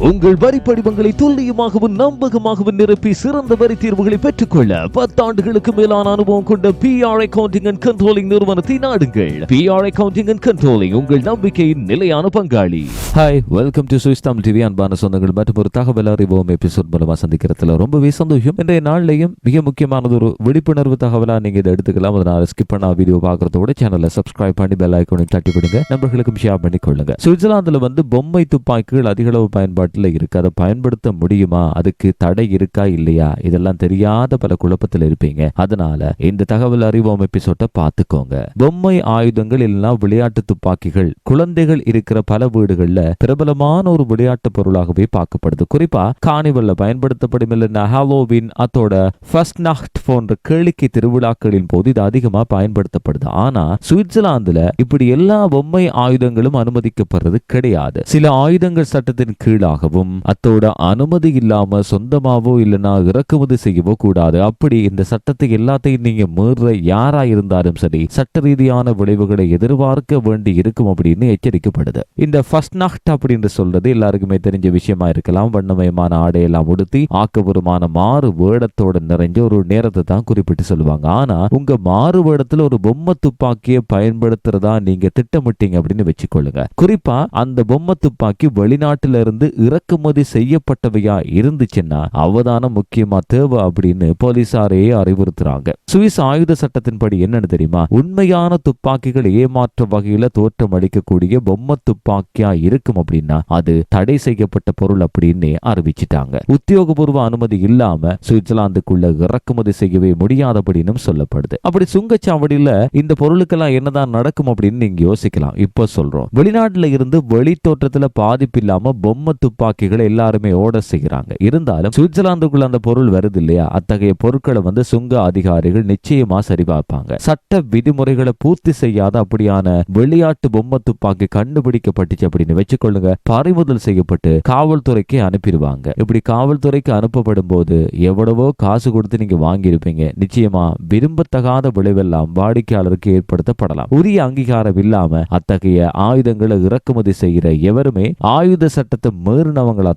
உங்கள் வரி படிவங்களை துல்லியமாகவும் நம்பகமாகவும் நிரப்பி சிறந்த வரி தீர்வுகளை பெற்றுக்கொள்ள பத்தாண்டுகளுக்கு மேலான அனுபவம் கொண்ட P R accounting and controlling நிறுவனத்தை நாடுங்கள். பிஆர் அக்கவுண்டிங் அண்ட் கண்ட்ரோலிங் உங்கள் நம்பிக்கையின் நிலையான பங்காளி. Hi welcome to Swiss Tamil TV அன்பான சொந்தங்கள் மற்றும் ஒரு தகவல் அறிவோம் எபிசோட் மூலமா சந்திக்கிறதுல ரொம்பவே சந்தோஷம். இன்றைய நாள்லையும் மிக முக்கியமானது ஒரு விழிப்புணர்வு தகவலா நீங்க இதை எடுத்துக்கலாம். அதனால ஸ்கிப் பண்ணா வீடியோ பார்க்குறதோட சேனலை சப்ஸ்கிரைப் பண்ணி பெல் ஐக்கோனையும் தட்டி விடுங்க. நண்பர்களுக்கும் ஷேர் பண்ணி கொள்ளுங்க சுவிட்சர்லாந்துல வந்து பொம்மை துப்பாக்கிகள் அதிக அளவு பயன்பாட்டில் இருக்குது அதை பயன்படுத்த முடியுமா? அதுக்கு தடை இருக்கா இல்லையா? இதெல்லாம் தெரியாத பல குழப்பத்தில் இருப்பீங்க. அதனால இந்த தகவல் அறிவோம் எபிசோட்டை பார்த்துக்கோங்க. பொம்மை ஆயுதங்கள் இல்லைன்னா விளையாட்டு துப்பாக்கிகள். குழந்தைகள் இருக்கிற பல வீடுகளில் பிரபலமான ஒரு விளையாட்டு பொருளாகவே பார்க்கப்படுது. குறிப்பா காணிவல்ல பயன்படுத்தப்படும் இல்லைன்னா ஹாலோவின் அதோட ஃபர்ஸ்ட் நாக்ட் போன்ற கேளிக்கை திருவிழாக்களின் போது இது அதிகமா பயன்படுத்தப்படுது. ஆனா சுவிட்சர்லாந்துல இப்படி எல்லா பொம்மை ஆயுதங்களும் அனுமதிக்கப்படுறது கிடையாது. சில ஆயுதங்கள் சட்டத்தின் கீழாக கீழாகவும் அத்தோட அனுமதி இல்லாம சொந்தமாவோ இல்லைன்னா இறக்குமதி செய்யவோ கூடாது. அப்படி இந்த சட்டத்தை எல்லாத்தையும் நீங்க மீற யாரா இருந்தாலும் சரி சட்ட ரீதியான விளைவுகளை எதிர்பார்க்க வேண்டி இருக்கும் அப்படின்னு எச்சரிக்கப்படுது. இந்த ஃபர்ஸ்ட் நாக்ட் அப்படின்னு சொல்றது எல்லாருக்குமே தெரிஞ்ச விஷயமா இருக்கலாம். வண்ணமயமான ஆடையெல்லாம் உடுத்தி ஆக்கபூர்வமான மாறு வேடத்தோட நிறைஞ்ச ஒரு நேரத்தை தான் குறிப்பிட்டு சொல்லுவாங்க. ஆனா உங்க மாறு வேடத்துல ஒரு பொம்மை துப்பாக்கியை பயன்படுத்துறதா நீங்க திட்டமிட்டீங்க அப்படின்னு வச்சுக்கொள்ளுங்க. குறிப்பா அந்த பொம்மை துப்பாக்கி வெளிநாட்டுல இருந்து இறக்குமதி செய்யப்பட்டவையா இருந்துச்சுன்னா அவதானம் முக்கியமா தேவை அப்படின்னு போலீசாரையே அறிவுறுத்துறாங்க. சுவிஸ் ஆயுத சட்டத்தின்படி என்னன்னு தெரியுமா? உண்மையான துப்பாக்கிகள் ஏமாற்ற வகையில தோற்றம் அளிக்கக்கூடிய பொம்மை துப்பாக்கியா இருக்கும் அப்படின்னா அது தடை செய்யப்பட்ட பொருள் அப்படின்னு அறிவிச்சிட்டாங்க. உத்தியோகபூர்வ அனுமதி இல்லாம சுவிட்சர்லாந்துக்குள்ள இறக்குமதி செய்யவே முடியாதபடினும் சொல்லப்படுது. அப்படி சுங்கச்சாவடியில இந்த பொருளுக்கெல்லாம் என்னதான் நடக்கும் அப்படின்னு நீங்க யோசிக்கலாம். இப்ப சொல்றோம். வெளிநாட்டுல இருந்து வெளி தோற்றத்துல பாதிப்பு இல்லாம பொம்மை துப்பாக்கிகளை எல்லாருமே ஓட செய்கிறாங்க. இருந்தாலும் சுவிட்சர்லாந்துக்குள்ள அந்த பொருள் வருது இல்லையா அத்தகைய பொருட்களை வந்து சுங்க அதிகாரிகள் நிச்சயமா சரிபார்ப்பாங்க. சட்ட விதிமுறைகளை பூர்த்தி செய்யாத அப்படியான விளையாட்டு பொம்மை துப்பாக்கி கண்டுபிடிக்கப்பட்டுச்சு அப்படின்னு வச்சுக்கொள்ளுங்க. பறிமுதல் செய்யப்பட்டு காவல்துறைக்கு அனுப்பிடுவாங்க. இப்படி காவல்துறைக்கு அனுப்பப்படும் போது எவ்வளவோ காசு கொடுத்து நீங்க வாங்கியிருப்பீங்க. நிச்சயமா விரும்பத்தகாத விளைவெல்லாம் வாடிக்கையாளருக்கு ஏற்படுத்தப்படலாம். உரிய அங்கீகாரம் இல்லாம அத்தகைய ஆயுதங்களை இறக்குமதி செய்கிற எவருமே ஆயுத சட்டத்தை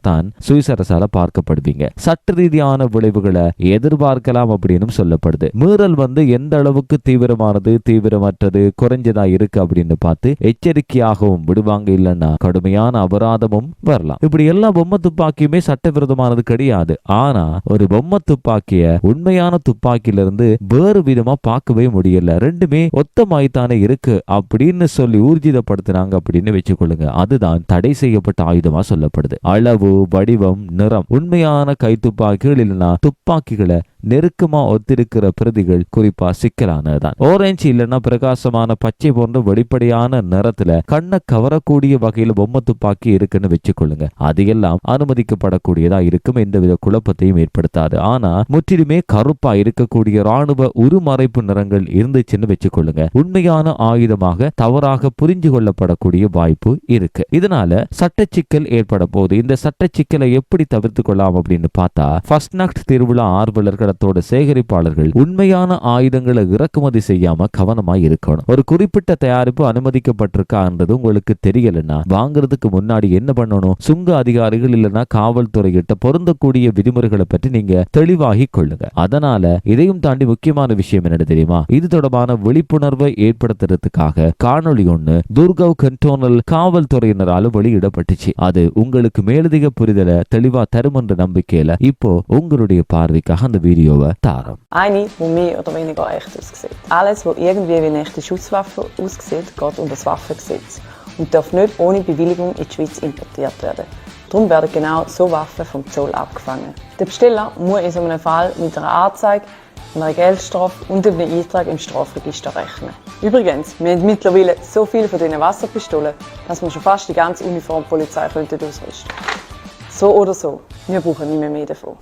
தான் சுவிஸ் அரசால பார்க்கப்படுவீங்க. சட்ட ரீதியான விளைவுகளை எதிர்பார்க்கலாம் அப்படின்னு சொல்லப்படுது. மீறல் வந்து எந்த அளவுக்கு தீவிரமானது தீவிரமற்றது குறைஞ்சதா இருக்கு அப்படின்னு பார்த்து எச்சரிக்கையாகவும் விடுவாங்க. இல்லைன்னா கடுமையான அபராதமும் வரலாம். இப்படி எல்லா பொம்மை துப்பாக்கியுமே சட்டவிரோதமானது கிடையாது. ஆனா ஒரு பொம்மை துப்பாக்கிய உண்மையான துப்பாக்கியில இருந்து வேறு விதமா பார்க்கவே முடியல. ரெண்டுமே ஒத்தமாய்த்தானே இருக்கு அப்படின்னு சொல்லி ஊர்ஜிதப்படுத்தினாங்க அப்படின்னு வச்சுக்கொள்ளுங்க. அதுதான் தடை செய்யப்பட்ட ஆயுதமா சொல்லப்படுது. அளவு வடிவம் நிறம் உண்மையான கைத்துப்பாக்கிகள் இல்லைன்னா துப்பாக்கிகளை நெருக்கமா ஒத்திருக்கிற பிரதிகள் குறிப்பா சிக்கலானதுதான். ஓரஞ்சு இல்லைன்னா பிரகாசமான பச்சை போன்ற வெளிப்படையான நிறத்துல கண்ணை கவரக்கூடிய வகையில் பொம்மை துப்பாக்கி இருக்குன்னு வச்சுக்கொள்ளுங்க. அது எல்லாம் அனுமதிக்கப்படக்கூடியதா இருக்கும். எந்தவித குழப்பத்தையும் ஏற்படுத்தாது. ஆனா முற்றிலுமே கருப்பா இருக்கக்கூடிய ராணுவ உருமறைப்பு நிறங்கள் இருந்துச்சுன்னு வச்சுக்கொள்ளுங்க. உண்மையான ஆயுதமாக தவறாக புரிஞ்சு கொள்ளப்படக்கூடிய வாய்ப்பு இருக்கு. இதனால சட்ட சிக்கல் ஏற்பட போகுது. இந்த சட்ட சிக்கலை எப்படி தவிர்த்து கொள்ளலாம் அப்படின்னு பார்த்தா ஃபர்ஸ்ட் நாக்ட் திருவிழா ஆர்வலர்கள் கடத்தோட சேகரிப்பாளர்கள் உண்மையான ஆயுதங்களை இறக்குமதி செய்யாம கவனமா இருக்கணும். ஒரு குறிப்பிட்ட தயாரிப்பு அனுமதிக்கப்பட்டிருக்கான்றது உங்களுக்கு தெரியலன்னா வாங்குறதுக்கு முன்னாடி என்ன பண்ணணும்? சுங்க அதிகாரிகள் இல்லைன்னா காவல்துறை கிட்ட பொருந்தக்கூடிய விதிமுறைகளை பற்றி நீங்க தெளிவாகி கொள்ளுங்க. அதனால இதையும் தாண்டி முக்கியமான விஷயம் என்ன தெரியுமா? இது தொடர்பான விழிப்புணர்வை ஏற்படுத்துறதுக்காக காணொளி ஒண்ணு துர்கவ் கண்டோனல் காவல்துறையினரால வெளியிடப்பட்டுச்சு. அது உங்களுக்கு மேலதிக புரிதலை தெளிவா தரும் என்ற நம்பிக்கையில இப்போ உங்களுடைய பார்வைக்காக அந்த Periode Tarm. Eine, die mehr oder weniger echt aussieht. Alles, was irgendwie wie eine echte Schusswaffe aussieht, geht unter das Waffengesetz und darf nicht ohne Bewilligung in die Schweiz importiert werden. Darum werden genau so Waffen vom Zoll abgefangen. Der Besteller muss in so einem Fall mit einer Anzeige, einer Geldstrafe und einem Eintrag im Strafregister rechnen. Übrigens, wir haben mittlerweile so viele von diesen Wasserpistolen, dass man schon fast die ganze Uniformpolizei ausrüsten könnte. So oder so, wir brauchen nicht mehr, mehr davon.